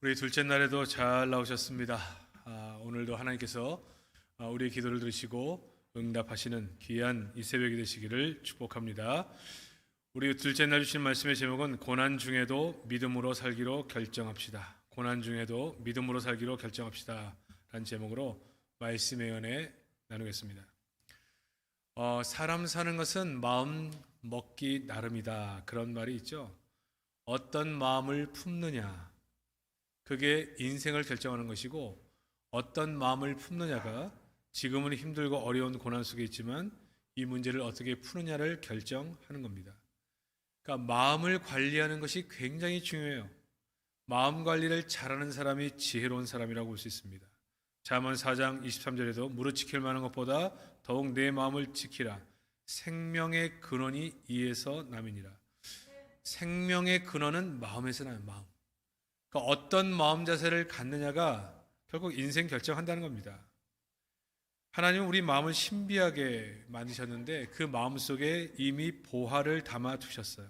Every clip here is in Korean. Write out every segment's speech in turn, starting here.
우리 둘째 날에도 잘 나오셨습니다. 아, 오늘도 하나님께서 아, 우리의 기도를 들으시고 응답하시는 귀한 이 새벽이 되시기를 축복합니다. 우리 둘째 날 주신 말씀의 제목은 고난 중에도 믿음으로 살기로 결정합시다. 고난 중에도 믿음으로 살기로 결정합시다. 라는 제목으로 말씀의 은혜 나누겠습니다. 어, 사람 사는 것은 마음 먹기 나름이다. 그런 말이 있죠. 어떤 마음을 품느냐. 그게 인생을 결정하는 것이고 어떤 마음을 품느냐가 지금은 힘들고 어려운 고난 속에 있지만 이 문제를 어떻게 푸느냐를 결정하는 겁니다. 그러니까 마음을 관리하는 것이 굉장히 중요해요. 마음 관리를 잘하는 사람이 지혜로운 사람이라고 볼 수 있습니다. 잠언 4장 23절에도 무릇 지킬 만한 것보다 더욱 내 마음을 지키라. 생명의 근원이 이에서 남이니라. 생명의 근원은 마음에서 나요. 마음. 그러니까 어떤 마음 자세를 갖느냐가 결국 인생 결정한다는 겁니다. 하나님은 우리 마음을 신비하게 만드셨는데 그 마음 속에 이미 보화를 담아 두셨어요.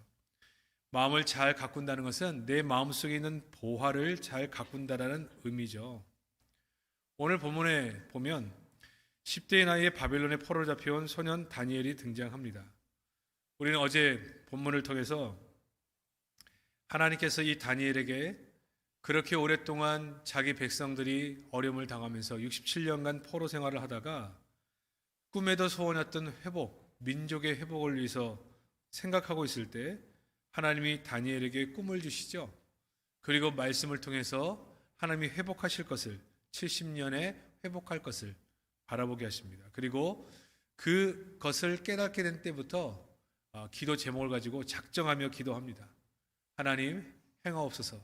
마음을 잘 가꾼다는 것은 내 마음 속에 있는 보화를 잘 가꾼다라는 의미죠. 오늘 본문에 보면 10대의 나이에 바벨론의 포로로 잡혀온 소년 다니엘이 등장합니다. 우리는 어제 본문을 통해서 하나님께서 이 다니엘에게 그렇게 오랫동안 자기 백성들이 어려움을 당하면서 67년간 포로 생활을 하다가 꿈에도 소원했던 회복, 민족의 회복을 위해서 생각하고 있을 때 하나님이 다니엘에게 꿈을 주시죠. 그리고 말씀을 통해서 하나님이 회복하실 것을 70년에 회복할 것을 바라보게 하십니다. 그리고 그것을 깨닫게 된 때부터 어, 기도 제목을 가지고 작정하며 기도합니다. 하나님 행하옵소서.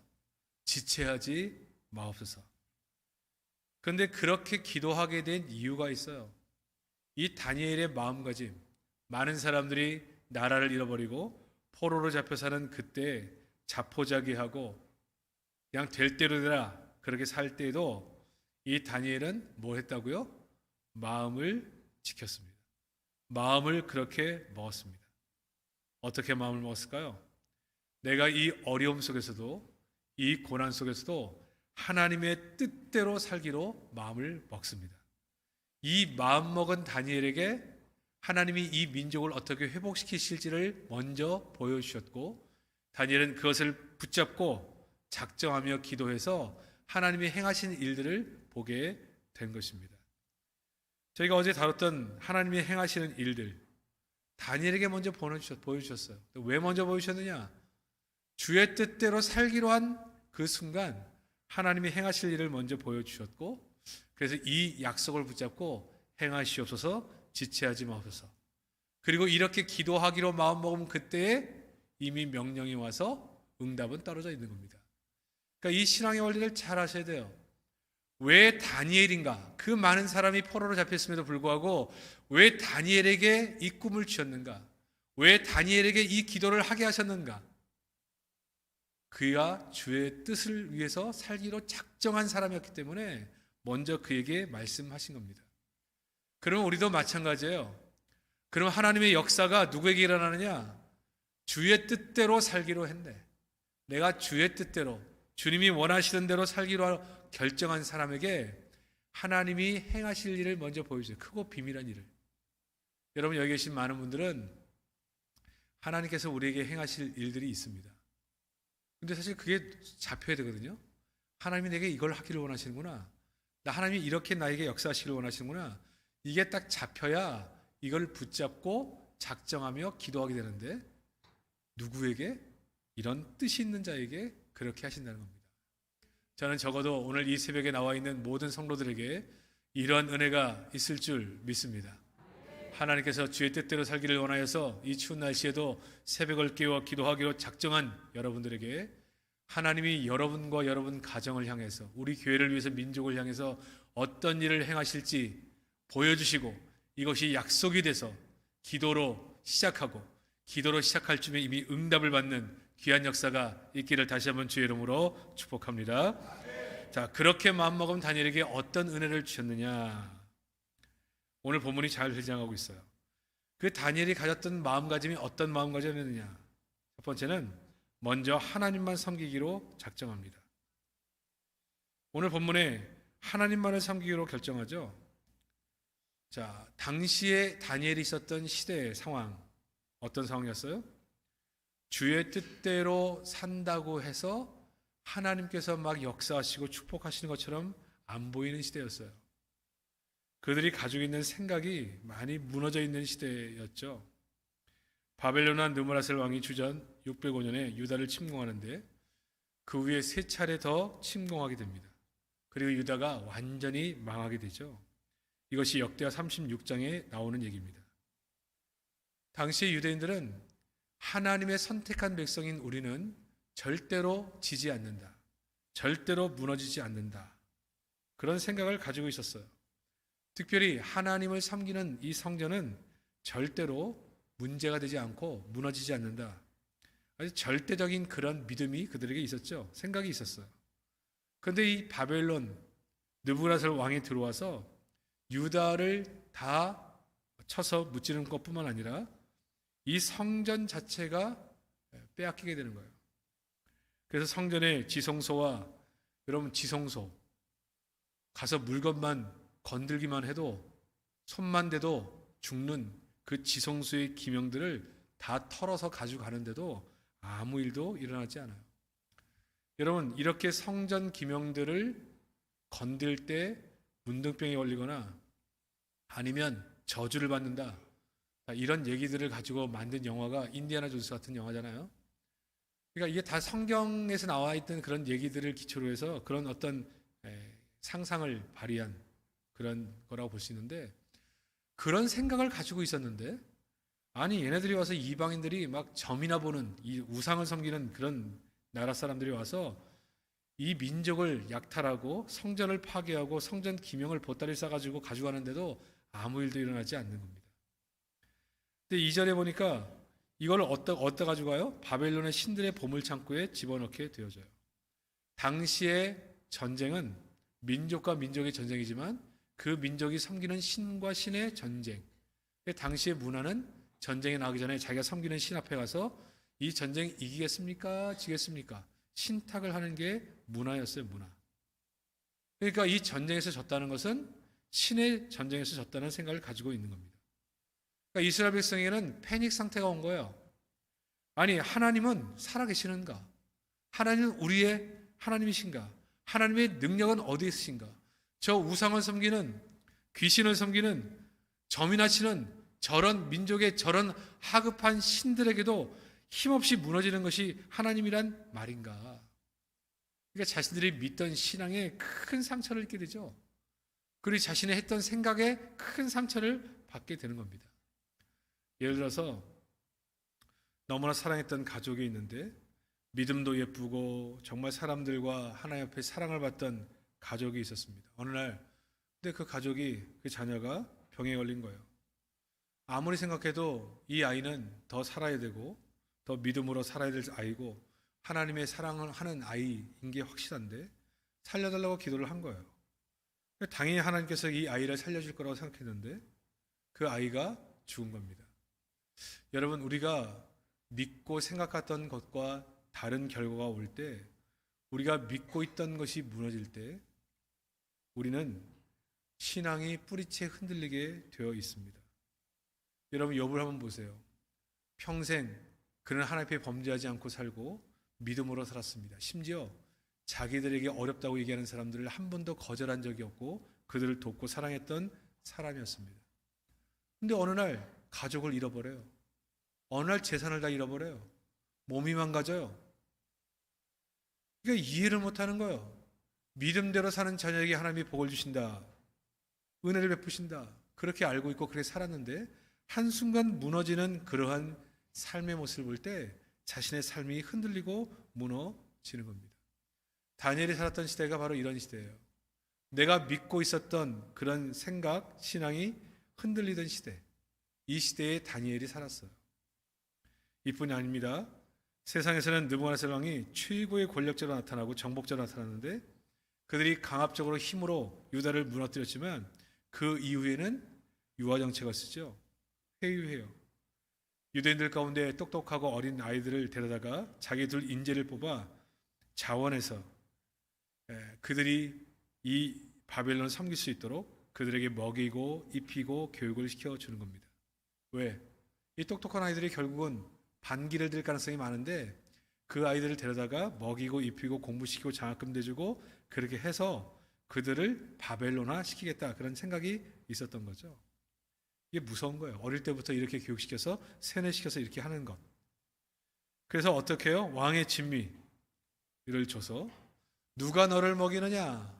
지체하지 마옵소서. 그런데 그렇게 기도하게 된 이유가 있어요. 이 다니엘의 마음가짐, 많은 사람들이 나라를 잃어버리고 포로로 잡혀 사는 그때 자포자기하고 그냥 될 대로 되라 그렇게 살 때에도 이 다니엘은 뭐 했다고요? 마음을 지켰습니다. 마음을 그렇게 먹었습니다. 어떻게 마음을 먹었을까요? 내가 이 어려움 속에서도 이 고난 속에서도 하나님의 뜻대로 살기로 마음을 먹습니다. 이 마음 먹은 다니엘에게 하나님이 이 민족을 어떻게 회복시키실지를 먼저 보여주셨고 다니엘은 그것을 붙잡고 작정하며 기도해서 하나님이 행하신 일들을 보게 된 것입니다. 저희가 어제 다뤘던 하나님이 행하시는 일들 다니엘에게 먼저 보여주셨어요. 왜 먼저 보여주셨느냐? 주의 뜻대로 살기로 한 그 순간 하나님이 행하실 일을 먼저 보여주셨고 그래서 이 약속을 붙잡고 행하시옵소서 지체하지 마옵소서 그리고 이렇게 기도하기로 마음먹으면 그때에 이미 명령이 와서 응답은 떨어져 있는 겁니다. 그러니까 이 신앙의 원리를 잘 아셔야 돼요. 왜 다니엘인가? 그 많은 사람이 포로로 잡혔음에도 불구하고 왜 다니엘에게 이 꿈을 주셨는가? 왜 다니엘에게 이 기도를 하게 하셨는가? 그가 주의 뜻을 위해서 살기로 작정한 사람이었기 때문에 먼저 그에게 말씀하신 겁니다. 그럼 우리도 마찬가지예요. 그럼 하나님의 역사가 누구에게 일어나느냐? 주의 뜻대로 살기로 했네. 내가 주의 뜻대로 주님이 원하시던 대로 살기로 결정한 사람에게 하나님이 행하실 일을 먼저 보여주세요. 크고 비밀한 일을. 여러분 여기 계신 많은 분들은 하나님께서 우리에게 행하실 일들이 있습니다. 근데 사실 그게 잡혀야 되거든요. 하나님이 내게 이걸 하기를 원하시는구나. 나 하나님이 이렇게 나에게 역사하시기를 원하시는구나. 이게 딱 잡혀야 이걸 붙잡고 작정하며 기도하게 되는데 누구에게 이런 뜻이 있는 자에게 그렇게 하신다는 겁니다. 저는 적어도 오늘 이 새벽에 나와 있는 모든 성도들에게 이러한 은혜가 있을 줄 믿습니다. 하나님께서 주의 뜻대로 살기를 원하여서 이 추운 날씨에도 새벽을 깨워 기도하기로 작정한 여러분들에게 하나님이 여러분과 여러분 가정을 향해서 우리 교회를 위해서 민족을 향해서 어떤 일을 행하실지 보여주시고 이것이 약속이 돼서 기도로 시작하고 기도로 시작할 쯤에 이미 응답을 받는 귀한 역사가 있기를 다시 한번 주의 이름으로 축복합니다. 자, 그렇게 마음먹은 다니엘에게 어떤 은혜를 주셨느냐? 오늘 본문이 잘 회장하고 있어요. 그 다니엘이 가졌던 마음가짐이 어떤 마음가짐이었느냐? 첫 번째는 먼저 하나님만 섬기기로 작정합니다. 오늘 본문에 하나님만을 섬기기로 결정하죠. 자, 당시에 다니엘이 있었던 시대의 상황 어떤 상황이었어요? 주의 뜻대로 산다고 해서 하나님께서 막 역사하시고 축복하시는 것처럼 안 보이는 시대였어요. 그들이 가지고 있는 생각이 많이 무너져 있는 시대였죠. 바벨론한 느무라셀 왕이 주전 605년에 유다를 침공하는데 그 후에 세 차례 더 침공하게 됩니다. 그리고 유다가 완전히 망하게 되죠. 이것이 역대하 36장에 나오는 얘기입니다. 당시 유대인들은 하나님의 선택한 백성인 우리는 절대로 지지 않는다. 절대로 무너지지 않는다. 그런 생각을 가지고 있었어요. 특별히 하나님을 섬기는 이 성전은 절대로 문제가 되지 않고 무너지지 않는다. 아주 절대적인 그런 믿음이 그들에게 있었죠. 생각이 있었어요. 그런데 이 바벨론 느부라셀 왕이 들어와서 유다를 다 쳐서 무찌르는 것뿐만 아니라 이 성전 자체가 빼앗기게 되는 거예요. 그래서 성전의 지성소와 여러분 지성소 가서 물건만 건들기만 해도 손만 대도 죽는 그 지성소의 기명들을 다 털어서 가지고 가는데도 아무 일도 일어나지 않아요. 여러분 이렇게 성전 기명들을 건들 때 문둥병에 걸리거나 아니면 저주를 받는다 이런 얘기들을 가지고 만든 영화가 인디아나 존스 같은 영화잖아요. 그러니까 이게 다 성경에서 나와 있던 그런 얘기들을 기초로 해서 그런 어떤 상상을 발휘한 그런 거라고 볼 수 있는데 그런 생각을 가지고 있었는데 아니 얘네들이 와서 이방인들이 막 점이나 보는 이 우상을 섬기는 그런 나라 사람들이 와서 이 민족을 약탈하고 성전을 파괴하고 성전 기명을 보따리 싸가지고 가져가는데도 아무 일도 일어나지 않는 겁니다. 근데 이절에 보니까 이걸 어디다, 어디다 가져가요? 바벨론의 신들의 보물 창고에 집어넣게 되어져요. 당시의 전쟁은 민족과 민족의 전쟁이지만 그 민족이 섬기는 신과 신의 전쟁. 당시의 문화는 전쟁에 나가기 전에 자기가 섬기는 신 앞에 가서 이 전쟁 이기겠습니까? 지겠습니까? 신탁을 하는 게 문화였어요, 문화. 그러니까 이 전쟁에서 졌다는 것은 신의 전쟁에서 졌다는 생각을 가지고 있는 겁니다. 그러니까 이스라엘 백성에게는 패닉 상태가 온 거예요. 아니, 하나님은 살아계시는가? 하나님은 우리의 하나님이신가? 하나님의 능력은 어디에 있으신가? 저 우상을 섬기는 귀신을 섬기는 점이나 치는 저런 민족의 저런 하급한 신들에게도 힘없이 무너지는 것이 하나님이란 말인가? 그러니까 자신들이 믿던 신앙에 큰 상처를 입게 되죠. 그리고 자신의 했던 생각에 큰 상처를 받게 되는 겁니다. 예를 들어서 너무나 사랑했던 가족이 있는데 믿음도 예쁘고 정말 사람들과 하나 옆에 사랑을 받던 가족이 있었습니다. 어느 날 근데 그 가족이 그 자녀가 병에 걸린 거예요. 아무리 생각해도 이 아이는 더 살아야 되고 더 믿음으로 살아야 될 아이고 하나님의 사랑을 하는 아이인 게 확실한데 살려달라고 기도를 한 거예요. 당연히 하나님께서 이 아이를 살려줄 거라고 생각했는데 그 아이가 죽은 겁니다. 여러분 우리가 믿고 생각했던 것과 다른 결과가 올 때 우리가 믿고 있던 것이 무너질 때 우리는 신앙이 뿌리채 흔들리게 되어 있습니다. 여러분 욥을 한번 보세요. 평생 그는 하나님 앞에 범죄하지 않고 살고 믿음으로 살았습니다. 심지어 자기들에게 어렵다고 얘기하는 사람들을 한 번도 거절한 적이 없고 그들을 돕고 사랑했던 사람이었습니다. 근데 어느 날 가족을 잃어버려요. 어느 날 재산을 다 잃어버려요. 몸이 망가져요. 그러니까 이해를 못하는 거예요. 믿음대로 사는 자녀에게 하나님이 복을 주신다. 은혜를 베푸신다. 그렇게 알고 있고 그렇게 살았는데 한순간 무너지는 그러한 삶의 모습을 볼 때 자신의 삶이 흔들리고 무너지는 겁니다. 다니엘이 살았던 시대가 바로 이런 시대예요. 내가 믿고 있었던 그런 생각, 신앙이 흔들리던 시대. 이 시대에 다니엘이 살았어요. 이뿐이 아닙니다. 세상에서는 느부갓네살 왕이 최고의 권력자로 나타나고 정복자로 나타났는데 그들이 강압적으로 힘으로 유다를 무너뜨렸지만 그 이후에는 유화 정책을 쓰죠. 회유해요. 유대인들 가운데 똑똑하고 어린 아이들을 데려다가 자기들 인재를 뽑아 자원해서 그들이 이 바벨론을 섬길 수 있도록 그들에게 먹이고 입히고 교육을 시켜 주는 겁니다. 왜? 이 똑똑한 아이들이 결국은 반기를 들 가능성이 많은데 그 아이들을 데려다가 먹이고 입히고 공부시키고 장학금 대주고 그렇게 해서 그들을 바벨론화 시키겠다 그런 생각이 있었던 거죠. 이게 무서운 거예요. 어릴 때부터 이렇게 교육시켜서 세뇌시켜서 이렇게 하는 것. 그래서 어떻게 해요? 왕의 진미를 줘서 누가 너를 먹이느냐?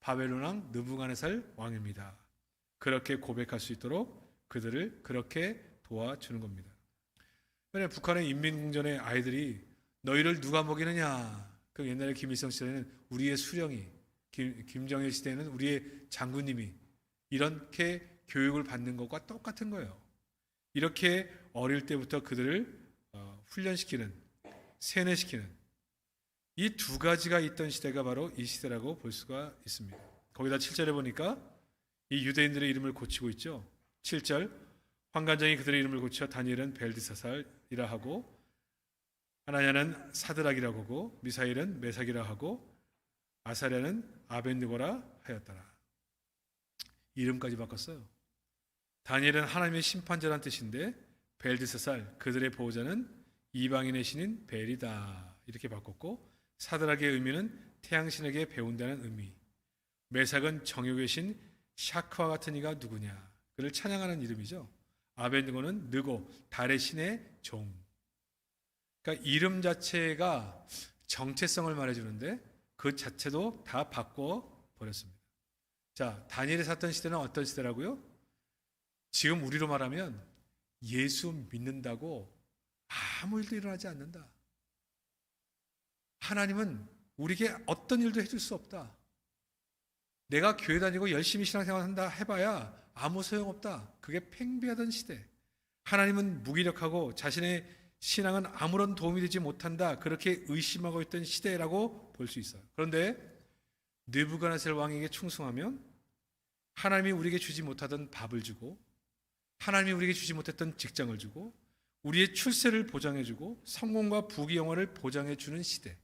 바벨론 왕 느부갓네살 왕입니다. 그렇게 고백할 수 있도록 그들을 그렇게 도와주는 겁니다. 왜냐 북한의 인민공전의 아이들이 너희를 누가 먹이느냐? 그 옛날에 김일성 시대에는 우리의 수령이, 김, 김정일 시대에는 우리의 장군님이 이렇게 교육을 받는 것과 똑같은 거예요. 이렇게 어릴 때부터 그들을 어, 훈련시키는, 세뇌시키는 이 두 가지가 있던 시대가 바로 이 시대라고 볼 수가 있습니다. 거기다 7절에 보니까 이 유대인들의 이름을 고치고 있죠. 7절 환관장이 그들의 이름을 고쳐 다니엘은 벨드사살이라 하고 하나냐는 사드락이라고 하고 미사일은 메삭이라 하고 아사랴는 아벤느고라 하였더라. 이름까지 바꿨어요. 다니엘은 하나님의 심판자란 뜻인데 벨드사살 그들의 보호자는 이방인의 신인 벨이다. 이렇게 바꿨고 사드락의 의미는 태양신에게 배운다는 의미. 메삭은 정욕의 신 샤크와 같은 이가 누구냐? 그를 찬양하는 이름이죠. 아벤느고는 느고 달의 신의 종 그러니까 이름 자체가 정체성을 말해주는데 그 자체도 다 바꿔 버렸습니다 자 다니엘이 살던 시대는 어떤 시대라고요? 지금 우리로 말하면 예수 믿는다고 아무 일도 일어나지 않는다. 하나님은 우리에게 어떤 일도 해줄 수 없다. 내가 교회 다니고 열심히 신앙생활 한다 해봐야 아무 소용없다. 그게 팽배하던 시대. 하나님은 무기력하고 자신의 신앙은 아무런 도움이 되지 못한다. 그렇게 의심하고 있던 시대라고 볼 수 있어요. 그런데 느부갓네살 왕에게 충성하면 하나님이 우리에게 주지 못하던 밥을 주고 하나님이 우리에게 주지 못했던 직장을 주고 우리의 출세를 보장해 주고 성공과 부귀 영화를 보장해 주는 시대.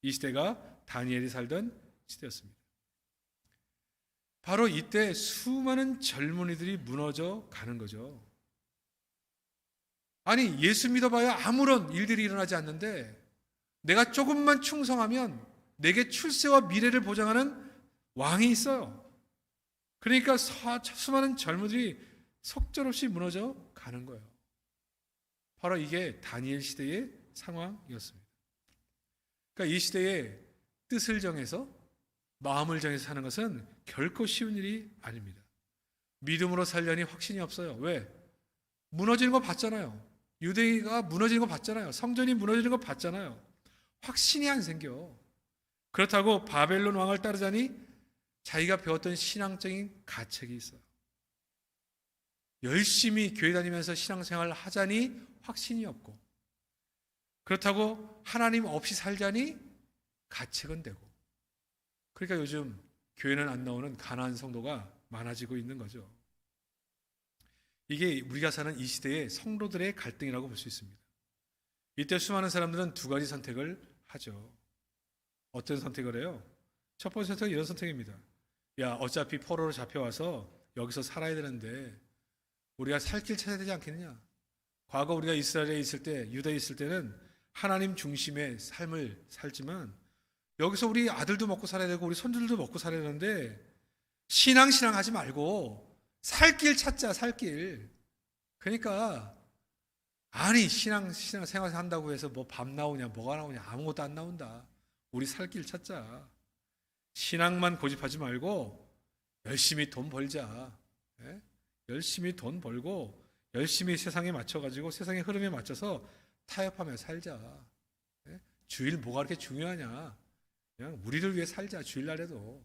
이 시대가 다니엘이 살던 시대였습니다. 바로 이때 수많은 젊은이들이 무너져 가는 거죠. 아니 예수 믿어봐야 아무런 일들이 일어나지 않는데 내가 조금만 충성하면 내게 출세와 미래를 보장하는 왕이 있어요. 그러니까 수많은 젊은이들이 속절없이 무너져 가는 거예요. 바로 이게 다니엘 시대의 상황이었습니다. 그러니까 이 시대에 뜻을 정해서 마음을 정해서 사는 것은 결코 쉬운 일이 아닙니다. 믿음으로 살려니 확신이 없어요. 왜? 무너지는 거 봤잖아요. 유대가 무너지는 거 봤잖아요. 성전이 무너지는 거 봤잖아요. 확신이 안 생겨. 그렇다고 바벨론 왕을 따르자니 자기가 배웠던 신앙적인 가책이 있어요. 열심히 교회 다니면서 신앙생활을 하자니 확신이 없고 그렇다고 하나님 없이 살자니 가책은 되고 그러니까 요즘 교회는 안 나오는 가난한 성도가 많아지고 있는 거죠. 이게 우리가 사는 이 시대의 성도들의 갈등이라고 볼 수 있습니다. 이때 수많은 사람들은 두 가지 선택을 하죠. 어떤 선택을 해요? 첫 번째 선택은 이런 선택입니다. 야, 어차피 포로로 잡혀와서 여기서 살아야 되는데 우리가 살 길 찾아야 되지 않겠느냐? 과거 우리가 이스라엘에 있을 때, 유다에 있을 때는 하나님 중심의 삶을 살지만 여기서 우리 아들도 먹고 살아야 되고 우리 손주들도 먹고 살아야 되는데 신앙 신앙 하지 말고 살길 찾자 살 길. 그러니까 아니 신앙 신앙 생활 한다고 해서 뭐밥 나오냐 뭐가 나오냐 아무것도 안 나온다. 우리 살길 찾자. 신앙만 고집하지 말고 열심히 돈 벌자. 예? 열심히 돈 벌고 열심히 세상에 맞춰가지고 세상의 흐름에 맞춰서 타협하며 살자. 예? 주일 뭐가 그렇게 중요하냐? 그냥 우리를 위해 살자. 주일날에도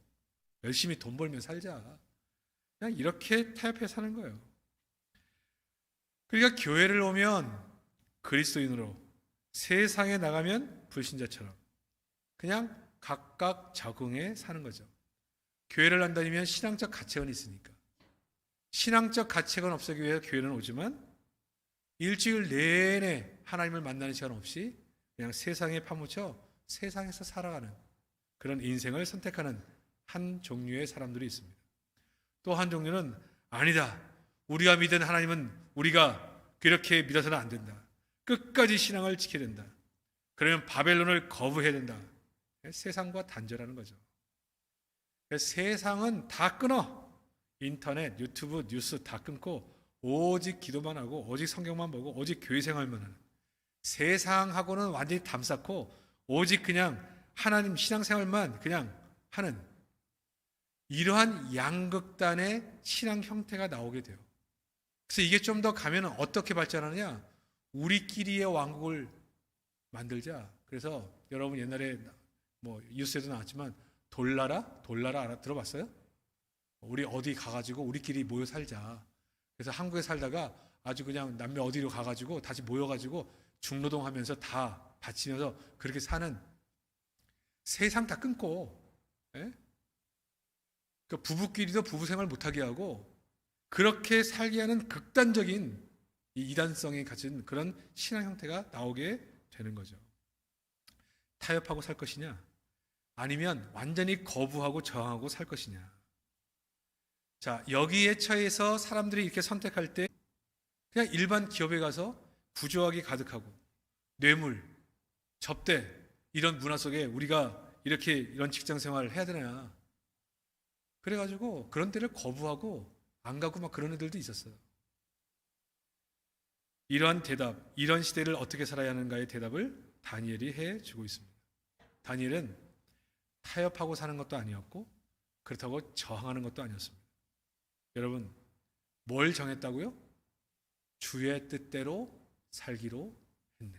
열심히 돈 벌면 살자. 그냥 이렇게 타협해 사는 거예요. 그러니까 교회를 오면 그리스도인으로 세상에 나가면 불신자처럼 그냥 각각 적응해 사는 거죠. 교회를 안 다니면 신앙적 가책은 있으니까. 신앙적 가책은 없애기 위해 교회는 오지만 일주일 내내 하나님을 만나는 시간 없이 그냥 세상에 파묻혀 세상에서 살아가는 그런 인생을 선택하는 한 종류의 사람들이 있습니다. 또 한 종류는 아니다. 우리가 믿은 하나님은 우리가 그렇게 믿어서는 안 된다. 끝까지 신앙을 지켜야 된다. 그러면 바벨론을 거부해야 된다. 세상과 단절하는 거죠. 세상은 다 끊어. 인터넷, 유튜브, 뉴스 다 끊고 오직 기도만 하고 오직 성경만 보고 오직 교회 생활만 하는 세상하고는 완전히 담쌓고 오직 그냥 하나님 신앙생활만 그냥 하는 이러한 양극단의 신앙 형태가 나오게 돼요. 그래서 이게 좀 더 가면 어떻게 발전하느냐? 우리끼리의 왕국을 만들자. 그래서 여러분 옛날에 뭐 뉴스에도 나왔지만 돌나라, 돌나라 알아 들어봤어요? 우리 어디 가가지고 우리끼리 모여 살자. 그래서 한국에 살다가 아주 그냥 남미 어디로 가가지고 다시 모여가지고 중노동 하면서 다 바치면서 그렇게 사는 세상 다 끊고, 예? 그 부부끼리도 부부 생활 못하게 하고 그렇게 살게 하는 극단적인 이 이단성이 가진 그런 신앙 형태가 나오게 되는 거죠. 타협하고 살 것이냐? 아니면 완전히 거부하고 저항하고 살 것이냐? 자, 여기에 처해서 사람들이 이렇게 선택할 때 그냥 일반 기업에 가서 부조하게 가득하고 뇌물, 접대 이런 문화 속에 우리가 이렇게 이런 직장 생활을 해야 되나? 그래가지고 그런 데를 거부하고 안 가고 막 그런 애들도 있었어요. 이러한 대답, 이런 시대를 어떻게 살아야 하는가의 대답을 다니엘이 해 주고 있습니다. 다니엘은 타협하고 사는 것도 아니었고 그렇다고 저항하는 것도 아니었습니다. 여러분, 뭘 정했다고요? 주의 뜻대로 살기로 했네.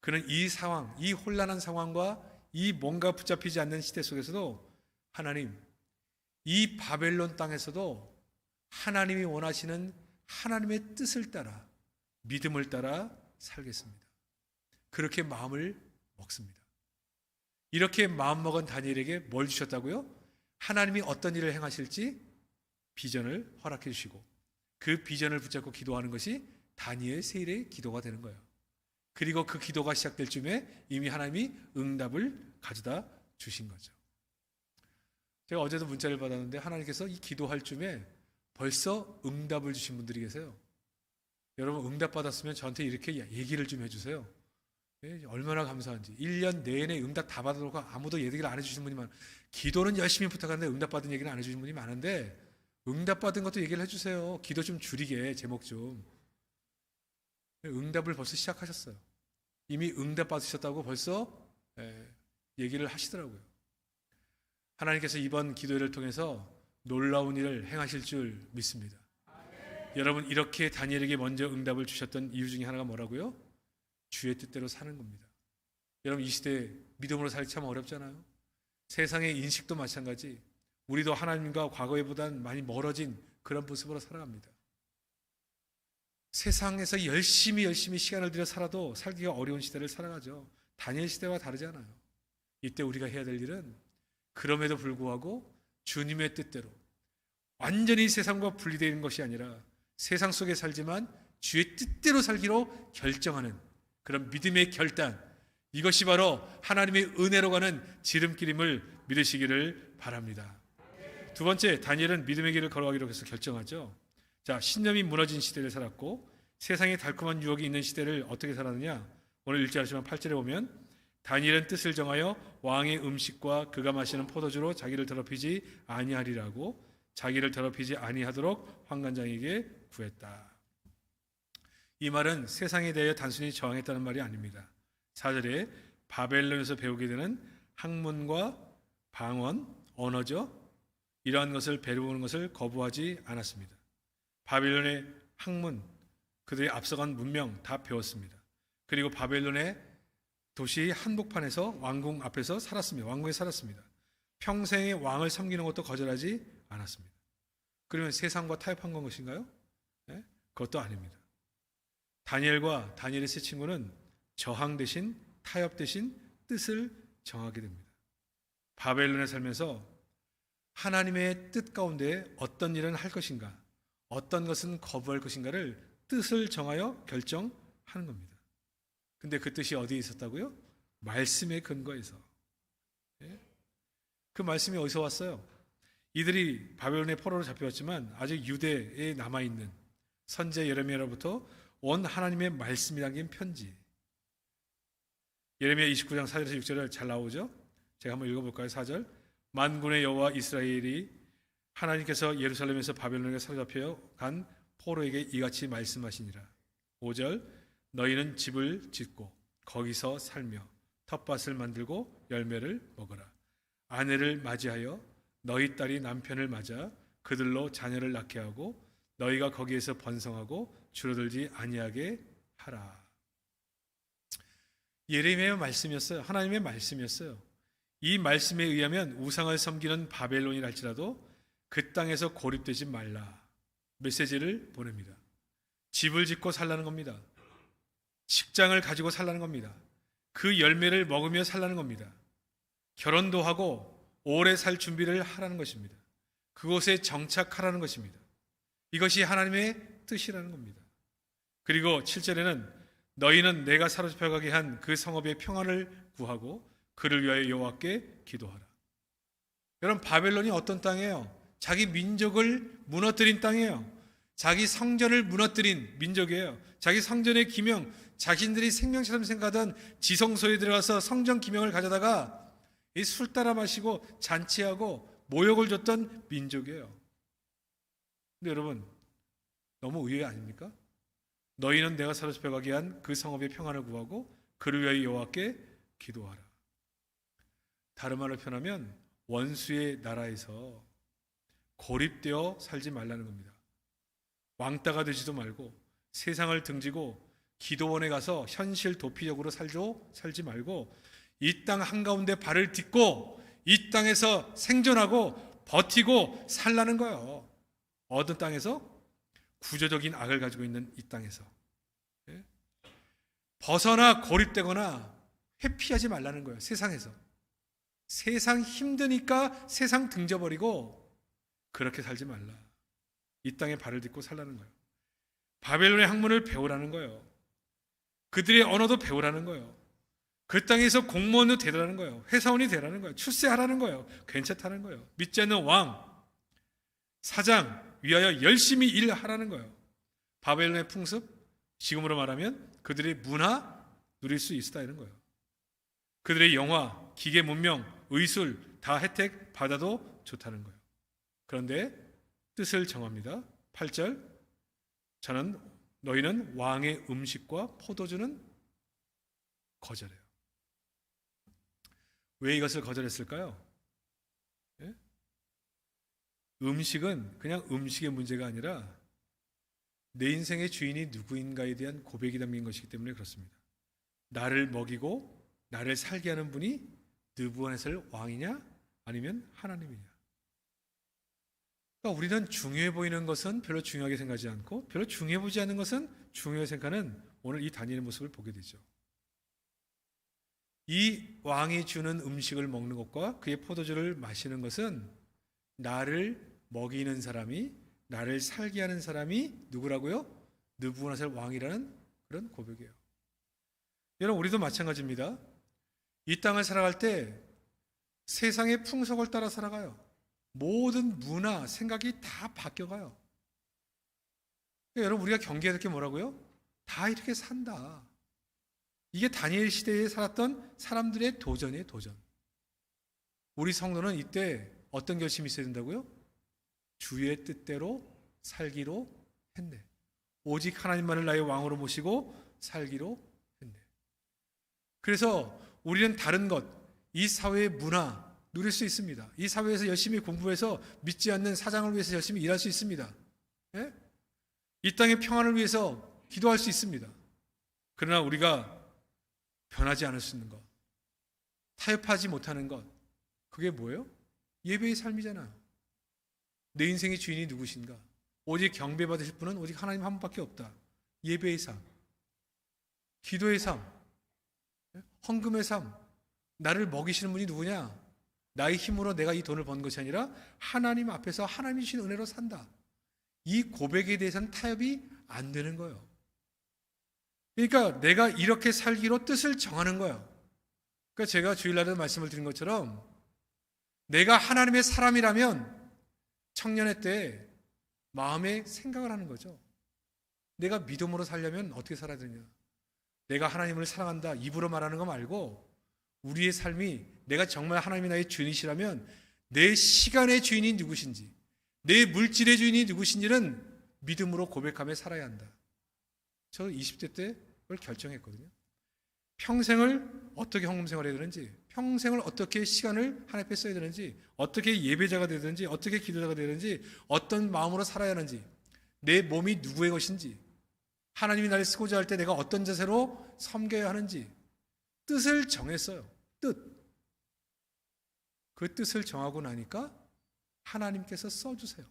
그는 이 상황, 이 혼란한 상황과 이 뭔가 붙잡히지 않는 시대 속에서도 하나님, 이 바벨론 땅에서도 하나님이 원하시는 하나님의 뜻을 따라 믿음을 따라 살겠습니다. 그렇게 마음을 먹습니다. 이렇게 마음먹은 다니엘에게 뭘 주셨다고요? 하나님이 어떤 일을 행하실지 비전을 허락해 주시고 그 비전을 붙잡고 기도하는 것이 다니엘 세일의 기도가 되는 거예요. 그리고 그 기도가 시작될 쯤에 이미 하나님이 응답을 가져다 주신 거죠. 제가 어제도 문자를 받았는데 하나님께서 이 기도할 쯤에 벌써 응답을 주신 분들이 계세요. 여러분 응답 받았으면 저한테 이렇게 얘기를 좀 해주세요. 예, 얼마나 감사한지. 1년 내내 응답 다 받아놓고 아무도 얘기를 안 해주신 분이 많아. 기도는 열심히 부탁하는데 응답 받은 얘기는 안 해주신 분이 많은데 응답 받은 것도 얘기를 해주세요. 기도 좀 줄이게 제목 좀. 응답을 벌써 시작하셨어요. 이미 응답 받으셨다고 벌써 예, 얘기를 하시더라고요. 하나님께서 이번 기도회를 통해서 놀라운 일을 행하실 줄 믿습니다. 여러분 이렇게 다니엘에게 먼저 응답을 주셨던 이유 중에 하나가 뭐라고요? 주의 뜻대로 사는 겁니다. 여러분 이 시대 믿음으로 살기 참 어렵잖아요. 세상의 인식도 마찬가지. 우리도 하나님과 과거에보단 많이 멀어진 그런 모습으로 살아갑니다. 세상에서 열심히 열심히 시간을 들여 살아도 살기가 어려운 시대를 살아가죠. 다니엘 시대와 다르지 않아요. 이때 우리가 해야 될 일은 그럼에도 불구하고 주님의 뜻대로 완전히 세상과 분리되어 있는 것이 아니라 세상 속에 살지만 주의 뜻대로 살기로 결정하는 그런 믿음의 결단 이것이 바로 하나님의 은혜로 가는 지름길임을 믿으시기를 바랍니다. 두 번째 다니엘은 믿음의 길을 걸어가기로 해서 결정하죠. 자 신념이 무너진 시대를 살았고 세상에 달콤한 유혹이 있는 시대를 어떻게 살았느냐 오늘 않지만 8절에 보면 다니엘은 뜻을 정하여 왕의 음식과 그가 마시는 포도주로 자기를 더럽히지 아니하리라고 자기를 더럽히지 아니하도록 환관장에게 구했다. 이 말은 세상에 대해 단순히 저항했다는 말이 아닙니다. 4절에 바벨론에서 배우게 되는 학문과 방언, 언어죠. 이러한 것을 배우는 것을 거부하지 않았습니다. 바벨론의 학문, 그들이 앞서간 문명 다 배웠습니다. 그리고 바벨론의 도시 한복판에서 왕궁 앞에서 살았습니다. 왕궁에 살았습니다. 평생에 왕을 섬기는 것도 거절하지 않았습니다. 그러면 세상과 타협한 건 것인가요? 네? 그것도 아닙니다. 다니엘과 다니엘의 세 친구는 저항 대신 타협 대신 뜻을 정하게 됩니다. 바벨론에 살면서 하나님의 뜻 가운데 어떤 일은 할 것인가, 어떤 것은 거부할 것인가를 뜻을 정하여 결정하는 겁니다. 근데 그 뜻이 어디에 있었다고요? 말씀의 근거에서. 그 말씀이 어디서 왔어요? 이들이 바벨론의 포로로 잡혀왔지만 아직 유대에 남아 있는 선제 예레미야로부터 온 하나님의 말씀이 담긴 편지. 예레미야 29장 4절에서 6절을 잘 나오죠? 제가 한번 읽어볼까요? 4절. 만군의 여호와 이스라엘이 하나님께서 예루살렘에서 바벨론에 사로잡혀 간 포로에게 이같이 말씀하시니라. 5절. 너희는 집을 짓고 거기서 살며 텃밭을 만들고 열매를 먹어라. 아내를 맞이하여 너희 딸이 남편을 맞아 그들로 자녀를 낳게 하고 너희가 거기에서 번성하고 줄어들지 아니하게 하라. 예레미야의 말씀이었어요. 하나님의 말씀이었어요. 이 말씀에 의하면 우상을 섬기는 바벨론이랄지라도 그 땅에서 고립되지 말라. 메시지를 보냅니다. 집을 짓고 살라는 겁니다. 직장을 가지고 살라는 겁니다. 그 열매를 먹으며 살라는 겁니다. 결혼도 하고 오래 살 준비를 하라는 것입니다. 그곳에 정착하라는 것입니다. 이것이 하나님의 뜻이라는 겁니다. 그리고 7절에는 너희는 내가 사로잡혀 가게 한 그 성읍의 평안을 구하고 그를 위하여 여호와께 기도하라. 여러분 바벨론이 어떤 땅이에요? 자기 민족을 무너뜨린 땅이에요. 자기 성전을 무너뜨린 민족이에요. 자기 성전의 기명, 자신들이 생명처럼 생각하던 지성소에 들어가서 성전 기명을 가져다가 이술 따라 마시고 잔치하고 모욕을 줬던 민족이에요. 근데 여러분 너무 의외 아닙니까? 너희는 내가 사로잡혀 가게 한 그 성읍의 평안을 구하고 그를 위하여 여호와께 기도하라. 다른 말로 표현하면 원수의 나라에서 고립되어 살지 말라는 겁니다. 왕따가 되지도 말고 세상을 등지고 기도원에 가서 현실 도피적으로 살죠 살지 말고 이 땅 한가운데 발을 딛고 이 땅에서 생존하고 버티고 살라는 거예요. 어떤 땅에서 구조적인 악을 가지고 있는 이 땅에서 예? 벗어나 고립되거나 회피하지 말라는 거예요. 세상에서 세상 힘드니까 세상 등져버리고 그렇게 살지 말라. 이 땅에 발을 딛고 살라는 거예요. 바벨론의 학문을 배우라는 거예요. 그들의 언어도 배우라는 거예요. 그 땅에서 공무원도 되라는 거예요. 회사원이 되라는 거예요. 출세하라는 거예요. 괜찮다는 거예요. 믿지 않는 왕, 사장 위하여 열심히 일하라는 거예요. 바벨론의 풍습, 지금으로 말하면 그들의 문화 누릴 수 있다 이런 거예요. 그들의 영화, 기계 문명, 의술 다 혜택 받아도 좋다는 거예요. 그런데 뜻을 정합니다. 8절 저는 너희는 왕의 음식과 포도주는 거절해요. 왜 이것을 거절했을까요? 예? 음식은 그냥 음식의 문제가 아니라 내 인생의 주인이 누구인가에 대한 고백이 담긴 것이기 때문에 그렇습니다. 나를 먹이고 나를 살게 하는 분이 느부갓네살 왕이냐 아니면 하나님이냐. 그러니까 우리는 중요해 보이는 것은 별로 중요하게 생각하지 않고 별로 중요해 보지 않는 것은 중요하게 생각하는 오늘 이 다니엘의 모습을 보게 되죠. 이 왕이 주는 음식을 먹는 것과 그의 포도주를 마시는 것은 나를 먹이는 사람이 나를 살게 하는 사람이 누구라고요? 느부갓네살 왕이라는 그런 고백이에요. 여러분 우리도 마찬가지입니다. 이 땅을 살아갈 때 세상의 풍속을 따라 살아가요. 모든 문화, 생각이 다 바뀌어가요. 그러니까 여러분 우리가 경계할 게 뭐라고요? 다 이렇게 산다. 이게 다니엘 시대에 살았던 사람들의 도전이에요, 도전. 우리 성도는 이때 어떤 결심이 있어야 된다고요? 주의 뜻대로 살기로 했네. 오직 하나님만을 나의 왕으로 모시고 살기로 했네. 그래서 우리는 다른 것, 이 사회의 문화 누릴 수 있습니다. 이 사회에서 열심히 공부해서 믿지 않는 사장을 위해서 열심히 일할 수 있습니다. 예? 이 땅의 평안을 위해서 기도할 수 있습니다. 그러나 우리가 변하지 않을 수 있는 것, 타협하지 못하는 것, 그게 뭐예요? 예배의 삶이잖아요. 내 인생의 주인이 누구신가? 오직 경배받으실 분은 오직 하나님 한 분밖에 없다. 예배의 삶, 기도의 삶, 헌금의 삶, 나를 먹이시는 분이 누구냐? 나의 힘으로 내가 이 돈을 번 것이 아니라 하나님 앞에서 하나님이 주신 은혜로 산다. 이 고백에 대해서는 타협이 안 되는 거예요. 그러니까 내가 이렇게 살기로 뜻을 정하는 거예요. 그러니까 제가 주일날에 말씀을 드린 것처럼 내가 하나님의 사람이라면 청년의 때 마음에 생각을 하는 거죠. 내가 믿음으로 살려면 어떻게 살아야 되냐? 내가 하나님을 사랑한다 입으로 말하는 거 말고 우리의 삶이 내가 정말 하나님이 나의 주인이시라면 내 시간의 주인이 누구신지 내 물질의 주인이 누구신지는 믿음으로 고백하며 살아야 한다. 저 20대 때 그걸 결정했거든요. 평생을 어떻게 헌금 생활해야 되는지, 평생을 어떻게 시간을 하나님 앞에 써야 되는지, 어떻게 예배자가 되든지, 어떻게 기도자가 되든지, 어떤 마음으로 살아야 하는지, 내 몸이 누구의 것인지, 하나님이 나를 쓰고자 할 때 내가 어떤 자세로 섬겨야 하는지 뜻을 정했어요. 뜻. 그 뜻을 정하고 나니까 하나님께서 써주세요.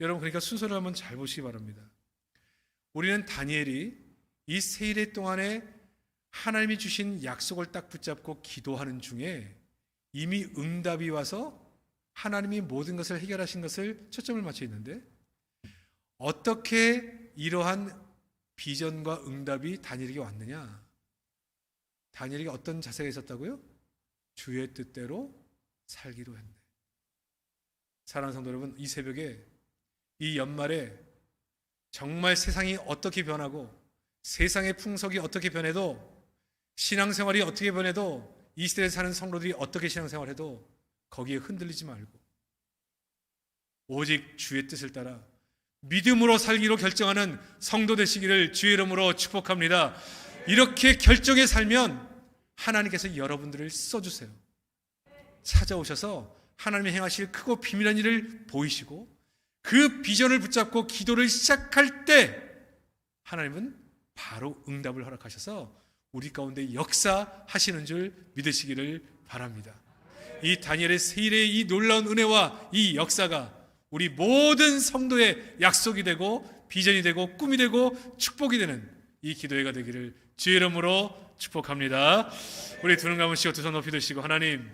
여러분 그러니까 순서를 한번 잘 보시기 바랍니다. 우리는 다니엘이 이 세일의 동안에 하나님이 주신 약속을 딱 붙잡고 기도하는 중에 이미 응답이 와서 하나님이 모든 것을 해결하신 것을 초점을 맞춰 있는데 어떻게 이러한 비전과 응답이 다니엘에게 왔느냐? 다니엘에게 어떤 자세가 있었다고요? 주의 뜻대로 살기로 했네. 사랑하는 성도 여러분, 이 새벽에 이 연말에 정말 세상이 어떻게 변하고 세상의 풍속이 어떻게 변해도 신앙생활이 어떻게 변해도 이 시대에 사는 성도들이 어떻게 신앙생활해도 거기에 흔들리지 말고 오직 주의 뜻을 따라 믿음으로 살기로 결정하는 성도 되시기를 주의 이름으로 축복합니다. 이렇게 결정해 살면 하나님께서 여러분들을 써주세요. 찾아오셔서 하나님이 행하실 크고 비밀한 일을 보이시고 그 비전을 붙잡고 기도를 시작할 때 하나님은 바로 응답을 허락하셔서 우리 가운데 역사하시는 줄 믿으시기를 바랍니다. 이 다니엘의 세일의 이 놀라운 은혜와 이 역사가 우리 모든 성도의 약속이 되고 비전이 되고 꿈이 되고 축복이 되는 이 기도회가 되기를 주의 이름으로 축복합니다. 우리 두눈 감으시고 두 손 높이 드시고 하나님